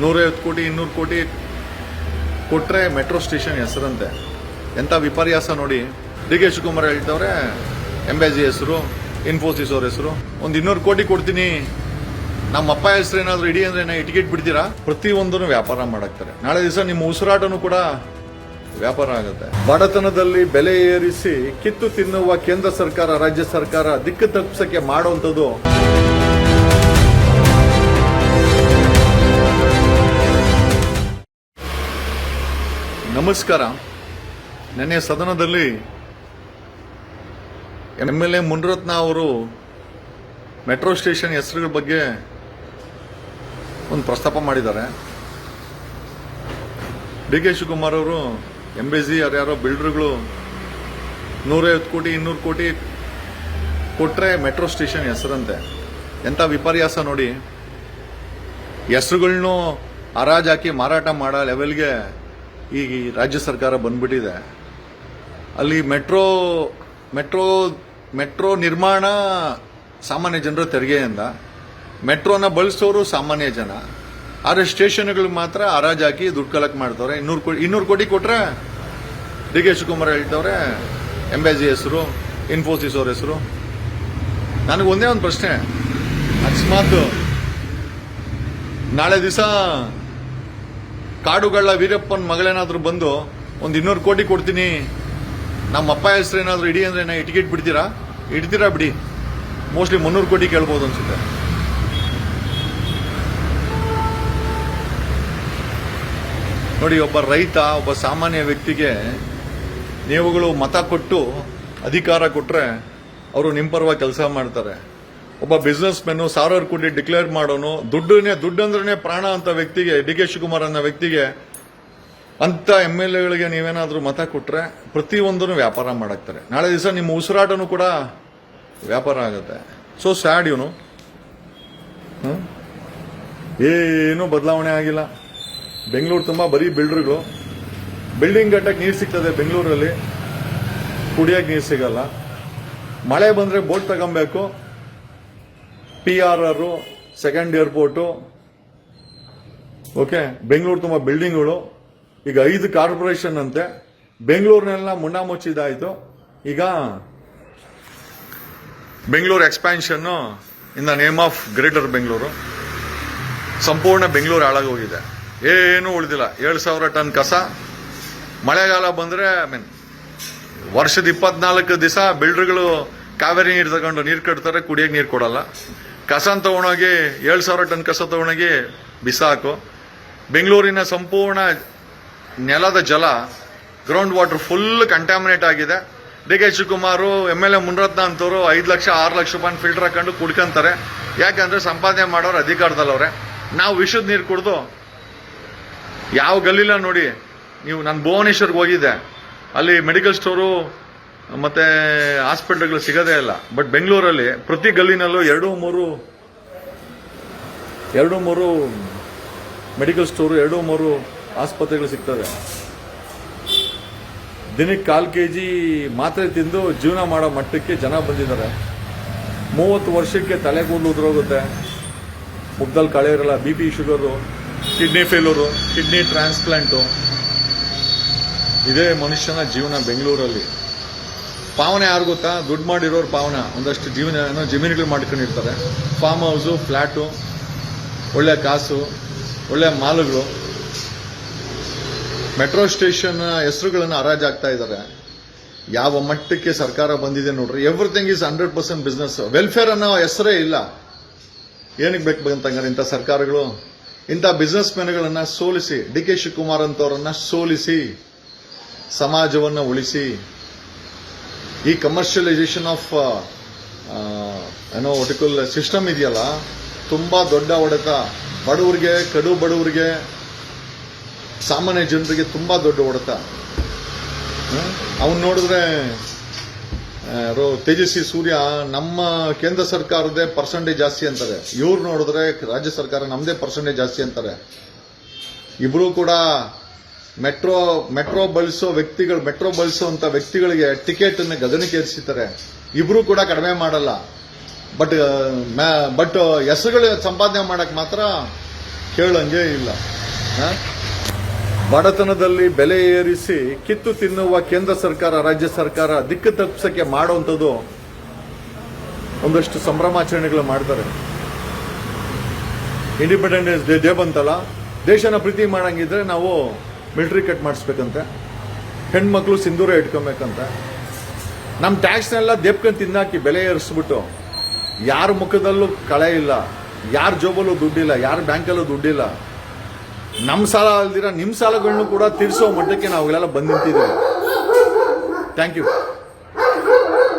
ನೂರೈವತ್ತು ಕೋಟಿ, ಇನ್ನೂರು ಕೋಟಿ ಕೊಟ್ಟರೆ ಮೆಟ್ರೋ ಸ್ಟೇಷನ್ ಹೆಸರಂತೆ. ಎಂಥ ವಿಪರ್ಯಾಸ ನೋಡಿ. ಡಿ ಕೆ ಶಿವಕುಮಾರ್ ಹೇಳ್ತವ್ರೆ ಎಂಬೆಜಿ ಹೆಸರು, ಇನ್ಫೋಸಿಸ್ ಅವ್ರ ಹೆಸರು, ಒಂದು ಇನ್ನೂರು ಕೋಟಿ ಕೊಡ್ತೀನಿ. ನಮ್ಮ ಅಪ್ಪ ಹೆಸರು ಏನಾದರೂ ಇಡಿ ಅಂದರೆ ನಾ ಟಿಕೆಟ್ ಬಿಡ್ತೀರಾ? ಪ್ರತಿಯೊಂದನ್ನು ವ್ಯಾಪಾರ ಮಾಡಾಕ್ತಾರೆ. ನಾಳೆ ದಿವಸ ನಿಮ್ಮ ಉಸಿರಾಟನೂ ಕೂಡ ವ್ಯಾಪಾರ ಆಗುತ್ತೆ. ಬಡತನದಲ್ಲಿ ಬೆಲೆ ಏರಿಸಿ ಕಿತ್ತು ತಿನ್ನುವ ಕೇಂದ್ರ ಸರ್ಕಾರ, ರಾಜ್ಯ ಸರ್ಕಾರ ದಿಕ್ಕು ತಪ್ಪಿಸಕ್ಕೆ ಮಾಡುವಂಥದ್ದು ನಮಸ್ಕಾರ. ನೆನ್ನೆ ಸದನದಲ್ಲಿ ಎಂ ಎಲ್ ಎ ಮುನ್ರತ್ನ ಅವರು ಮೆಟ್ರೋ ಸ್ಟೇಷನ್ ಹೆಸರುಗಳ ಬಗ್ಗೆ ಒಂದು ಪ್ರಸ್ತಾಪ ಮಾಡಿದ್ದಾರೆ. ಡಿ ಕೆ ಶಿವಕುಮಾರ್ ಅವರು ಎಂ ಬಿ ಸಿ ಯಾರ್ಯಾರೋ ಬಿಲ್ಡರ್ಗಳು ನೂರೈವತ್ತು ಕೋಟಿ, ಇನ್ನೂರು ಕೋಟಿ ಕೊಟ್ಟರೆ ಮೆಟ್ರೋ ಸ್ಟೇಷನ್ ಹೆಸರಂತೆ. ಎಂಥ ವಿಪರ್ಯಾಸ ನೋಡಿ. ಹೆಸರುಗಳನ್ನೂ ಹರಾಜಾಕಿ ಮಾರಾಟ ಮಾಡೋ ಲೆವೆಲ್ಗೆ ಈ ರಾಜ್ಯ ಸರ್ಕಾರ ಬಂದ್ಬಿಟ್ಟಿದೆ. ಅಲ್ಲಿ ಮೆಟ್ರೋ ಮೆಟ್ರೋ ಮೆಟ್ರೋ ನಿರ್ಮಾಣ ಸಾಮಾನ್ಯ ಜನರ ತೆರಿಗೆಯಿಂದ ಮೆಟ್ರೋನ ಬಳಸೋರು ಸಾಮಾನ್ಯ ಜನ. ಆದರೆ ಸ್ಟೇಷನ್ಗಳು ಮಾತ್ರ ಹರಾಜಾಕಿ ದುಡ್ಡು ಕಲೆಕ್ಟ್ ಮಾಡ್ತವ್ರೆ. ಇನ್ನೂರು ಕೋಟಿ ಇನ್ನೂರು ಕೋಟಿ ಕೊಟ್ರೆ ಡಿ ಕೆ ಶಿವಕುಮಾರ್ ಹೇಳ್ತವ್ರೆ ಎಂಬೆಜಿ ಹೆಸರು, ಇನ್ಫೋಸಿಸ್ ಅವ್ರ ಹೆಸರು. ನನಗೆ ಒಂದೇ ಒಂದು ಪ್ರಶ್ನೆ. ಅಕಸ್ಮಾತ್ ನಾಳೆ ದಿವಸ ಕಾಡುಗಳ ವೀರಪ್ಪನ ಮಗಳೇನಾದ್ರೂ ಬಂದು ಒಂದು ಇನ್ನೂರು ಕೋಟಿ ಕೊಡ್ತೀನಿ. ನಮ್ಮ ಅಪ್ಪ ಹೆಸರು ಏನಾದ್ರು ಇಡಿ ಅಂದ್ರೆ ನಾ ಟಿಕೆಟ್ ಬಿಡ್ತೀರಾ? ಇಡ್ತೀರಾ ಬಿಡಿ. ಮೋಸ್ಟ್ಲಿ ಮುನ್ನೂರು ಕೋಟಿ ಕೇಳ್ಬೋದು ಅನ್ಸುತ್ತೆ. ನೋಡಿ, ಒಬ್ಬ ರೈತ, ಒಬ್ಬ ಸಾಮಾನ್ಯ ವ್ಯಕ್ತಿಗೆ ನೀವುಗಳು ಮತ ಕೊಟ್ಟು ಅಧಿಕಾರ ಕೊಟ್ಟರೆ ಅವರು ನಿಮ್ಮ ಪರವಾಗಿ ಕೆಲಸ ಮಾಡ್ತಾರೆ. ಒಬ್ಬ ಬಿಸ್ನೆಸ್ ಮೆನ್ ಸಾವಿರಾರು ಕೋಟಿ ಡಿಕ್ಲೇರ್ ಮಾಡೋನು, ದುಡ್ಡನ್ನೇ ದುಡ್ಡು ಅಂದ್ರೆ ಪ್ರಾಣ ಅಂತ ವ್ಯಕ್ತಿಗೆ, ಡಿ ಕೆ ಶಿವಕುಮಾರ್ ಅನ್ನೋ ವ್ಯಕ್ತಿಗೆ ಅಂತ ಎಂ ಎಲ್ ಎಗಳಿಗೆ ನೀವೇನಾದ್ರೂ ಮತ ಕೊಟ್ರೆ ಪ್ರತಿಯೊಂದನ್ನು ವ್ಯಾಪಾರ ಮಾಡಾಕ್ತಾರೆ. ನಾಳೆ ದಿವಸ ನಿಮ್ಮ ಉಸಿರಾಟನೂ ಕೂಡ ವ್ಯಾಪಾರ ಆಗುತ್ತೆ. ಸೊ ಸ್ಯಾಡ್ ಇವನು. ಏನೂ ಬದಲಾವಣೆ ಆಗಿಲ್ಲ. ಬೆಂಗಳೂರು ತುಂಬ ಬರೀ ಬಿಲ್ಡರ್ಗಳು ಬಿಲ್ಡಿಂಗ್ ಕಟ್ಟಕ್ಕೆ ನೀರು ಸಿಗ್ತದೆ ಬೆಂಗಳೂರಲ್ಲಿ. ಕುಡಿಯಕ್ಕೆ ನೀರು ಸಿಗಲ್ಲ. ಮಳೆ ಬಂದರೆ ಬೋಟ್ ತಗೊಬೇಕು. ಪಿ ಆರ್ ಆರು ಸೆಕೆಂಡ್ ಏರ್ಪೋರ್ಟು ಓಕೆ ಬೆಂಗಳೂರು ತುಂಬ ಬಿಲ್ಡಿಂಗ್ಗಳು ಈಗ ಐದು ಕಾರ್ಪೊರೇಷನ್ ಅಂತೆ. ಬೆಂಗಳೂರಿನೆಲ್ಲ ಮುನ್ನಾ ಮುಚ್ಚಿದಾಯ್ತು ಈಗ Bengaluru expansion in the name of greater Bengaluru ಸಂಪೂರ್ಣ ಬೆಂಗಳೂರು ಹಾಳಾಗೋಗಿದೆ ಏನು ಉಳಿದಿಲ್ಲ. ಏಳು ಸಾವಿರ ಟನ್ ಕಸ. ಮಳೆಗಾಲ ಬಂದರೆ ಐ ಮೀನ್ ವರ್ಷದ ಇಪ್ಪತ್ನಾಲ್ಕು ದಿವಸ ಬಿಲ್ಡರ್ಗಳು ಕಾವೇರಿ ನೀರು ತಗೊಂಡು ನೀರು ಕಟ್ತಾರೆ ಕುಡಿಯೋಕೆ ನೀರು ಕೊಡಲ್ಲ. ಕಸನ ತಗೊಂಡೋಗಿ ಏಳು ಸಾವಿರ ಟನ್ ಕಸ ತಗೊಂಡೋಗಿ ಬಿಸಾಕು. ಬೆಂಗಳೂರಿನ ಸಂಪೂರ್ಣ ನೆಲದ ಜಲ ಗ್ರೌಂಡ್ ವಾಟರ್ ಫುಲ್ ಕಂಟ್ಯಾಮಿನೇಟ್ ಆಗಿದೆ. D K Shivakumar, M L A Munirathna ಅಂತವರು ಐದು ಲಕ್ಷ, ಆರು ಲಕ್ಷ ರೂಪಾಯಿ ಫಿಲ್ಟರ್ ಹಾಕೊಂಡು ಕುಡ್ಕೊಂತಾರೆ. ಯಾಕಂದ್ರೆ ಸಂಪಾದನೆ ಮಾಡೋರು ಅಧಿಕಾರದಲ್ಲವ್ರೆ. ನಾವು ವಿಷದ ನೀರು ಕುಡ್ದು ಯಾವ ಗಲ್ಲಿಲ್ಲ ನೋಡಿ, ನೀವು, ನಾನು ಭುವನೇಶ್ವರ್ಗೆ ಹೋಗಿದ್ದೆ. ಅಲ್ಲಿ ಮೆಡಿಕಲ್ ಸ್ಟೋರು ಮತ್ತೆ ಹಾಸ್ಪಿಟಲ್ಗಳು ಸಿಗೋದೇ ಇಲ್ಲ. ಬಟ್ ಬೆಂಗಳೂರಲ್ಲಿ ಪ್ರತಿ ಗಲ್ಲಿನಲ್ಲೂ ಎರಡು ಮೂರು ಎರಡು ಮೂರು ಮೆಡಿಕಲ್ ಸ್ಟೋರು ಎರಡು ಮೂರು ಆಸ್ಪತ್ರೆಗಳು ಸಿಗ್ತದೆ. ದಿನಕ್ಕೆ ಕಾಲು ಕೆ ಜಿ ಮಾತ್ರೆ ತಿಂದು ಜೀವನ ಮಾಡೋ ಮಟ್ಟಕ್ಕೆ ಜನ ಬಂದಿದ್ದಾರೆ. ಮೂವತ್ತು ವರ್ಷಕ್ಕೆ ತಲೆ ಕೂದಲು ಉದುರೋಗುತ್ತೆ. ಮುಗ್ದಲ್ಲಿ ಕಳೆ ಇರಲ್ಲ B P sugar kidney failure kidney transplant ಇದೇ ಮನುಷ್ಯನ ಜೀವನ ಬೆಂಗಳೂರಲ್ಲಿ ಪಾವನೆ ಯಾರು ಗೊತ್ತಾ? ದುಡ್ಡು ಮಾಡಿರೋರು ಪಾವನ. ಒಂದಷ್ಟು ಜೀವನ, ಏನೋ ಜಮೀನುಗಳು ಮಾಡ್ಕೊಂಡಿರ್ತಾರೆ. ಫಾರ್ಮ್ ಹೌಸು ಫ್ಲ್ಯಾಟು ಒಳ್ಳೆ ಕಾಸು, ಒಳ್ಳೆ ಮಾಲುಗಳು. ಮೆಟ್ರೋ ಸ್ಟೇಷನ್ ಹೆಸರುಗಳನ್ನು ಹರಾಜಾಗ್ತಾ ಇದ್ದಾರೆ ಯಾವ ಮಟ್ಟಕ್ಕೆ ಸರ್ಕಾರ ಬಂದಿದೆ ನೋಡ್ರಿ. Everything is hundred percent business welfare ಅನ್ನೋ ಹೆಸರೇ ಇಲ್ಲ. ಏನಕ್ಕೆ ಬೇಕು ಬಂತಂಗಾರೆ ಇಂಥ ಸರ್ಕಾರಗಳು? ಇಂಥ ಬಿಸ್ನೆಸ್ ಮೆನ್ಗಳನ್ನ ಸೋಲಿಸಿ, ಡಿ ಕೆ ಶಿವಕುಮಾರ್ ಅಂತವರನ್ನ ಸೋಲಿಸಿ, ಸಮಾಜವನ್ನ ಉಳಿಸಿ ಈ ಕಮರ್ಷಿಯಲೈಸೇಷನ್ ಆಫ್ ಏನೋ ಒಟಿಕಲ್ ಸಿಸ್ಟಮ್ ಇದೆಯಲ್ಲ, ತುಂಬಾ ದೊಡ್ಡ ಹೊಡೆತ ಬಡವರಿಗೆ, ಕಡು ಬಡವರಿಗೆ, ಸಾಮಾನ್ಯ ಜನರಿಗೆ ತುಂಬಾ ದೊಡ್ಡ ಹೊಡೆತ ಅವನ್ ನೋಡಿದ್ರೆ ತೇಜಸ್ವಿ ಸೂರ್ಯ ನಮ್ಮ ಕೇಂದ್ರ ಸರ್ಕಾರದೇ ಪರ್ಸೆಂಟೇಜ್ ಜಾಸ್ತಿ ಅಂತಾರೆ. ಇವ್ರು ನೋಡಿದ್ರೆ ರಾಜ್ಯ ಸರ್ಕಾರ ನಮ್ದೇ ಪರ್ಸೆಂಟೇಜ್ ಜಾಸ್ತಿ ಅಂತಾರೆ. ಇಬ್ರು ಕೂಡ ಮೆಟ್ರೋ ಮೆಟ್ರೋ ಬಳಸೋ ವ್ಯಕ್ತಿಗಳು, ಮೆಟ್ರೋ ಬಳಸುವಂತ ವ್ಯಕ್ತಿಗಳಿಗೆ ಟಿಕೆಟ್ ಅನ್ನು ಗಗನಕ್ಕೆ ಏರಿಸಿದ್ದಾರೆ ಇಬ್ರು ಕೂಡ ಕಡಿಮೆ ಮಾಡಲ್ಲ. ಬಟ್ ಬಟ್ ಹೆಸರುಗಳು ಸಂಪಾದನೆ ಮಾಡಕ್ ಮಾತ್ರ ಕೇಳಂಗೆ ಇಲ್ಲ? ಬಡತನದಲ್ಲಿ ಬೆಲೆ ಏರಿಸಿ ಕಿತ್ತು ತಿನ್ನುವ ಕೇಂದ್ರ ಸರ್ಕಾರ, ರಾಜ್ಯ ಸರ್ಕಾರ ದಿಕ್ಕು ತಪ್ಪಿಸಕ್ಕೆ ಮಾಡುವಂಥದ್ದು ಒಂದಷ್ಟು ಸಂಭ್ರಮಾಚರಣೆಗಳು ಮಾಡ್ತಾರೆ. ಇಂಡಿಪೆಂಡೆನ್ಸ್ ಡೇ ಡೇ ಬಂತಲ್ಲ? ದೇಶನ ಪ್ರೀತಿ ಮಾಡಂಗಿದ್ರೆ ನಾವು ಮಿಲಿಟರಿ ಕಟ್ ಮಾಡಿಸ್ಬೇಕಂತೆ. ಹೆಣ್ಮಕ್ಳು ಸಿಂಧೂರ ಇಟ್ಕೊಬೇಕಂತ. ನಮ್ಮ ಟ್ಯಾಕ್ಸ್ನೆಲ್ಲ ದೇಪ್ಕೊಂಡು ತಿನ್ನಾಕಿ ಬೆಲೆ ಏರಿಸ್ಬಿಟ್ಟು, ಯಾರ ಮುಖದಲ್ಲೂ ಕಳೆ ಇಲ್ಲ, ಯಾರ ಜೋಬಲ್ಲೂ ದುಡ್ಡಿಲ್ಲ, ಯಾರ ಬ್ಯಾಂಕಲ್ಲೂ ದುಡ್ಡಿಲ್ಲ. ನಮ್ಮ ಸಾಲ ಅಲ್ದಿರ ನಿಮ್ಮ ಸಾಲಗಳನ್ನೂ ಕೂಡ ತೀರಿಸೋ ಮಟ್ಟಕ್ಕೆ ನಾವುಗಳೆಲ್ಲ ಬಂದು ನಿಂತಿದ್ದೀವಿ. Thank you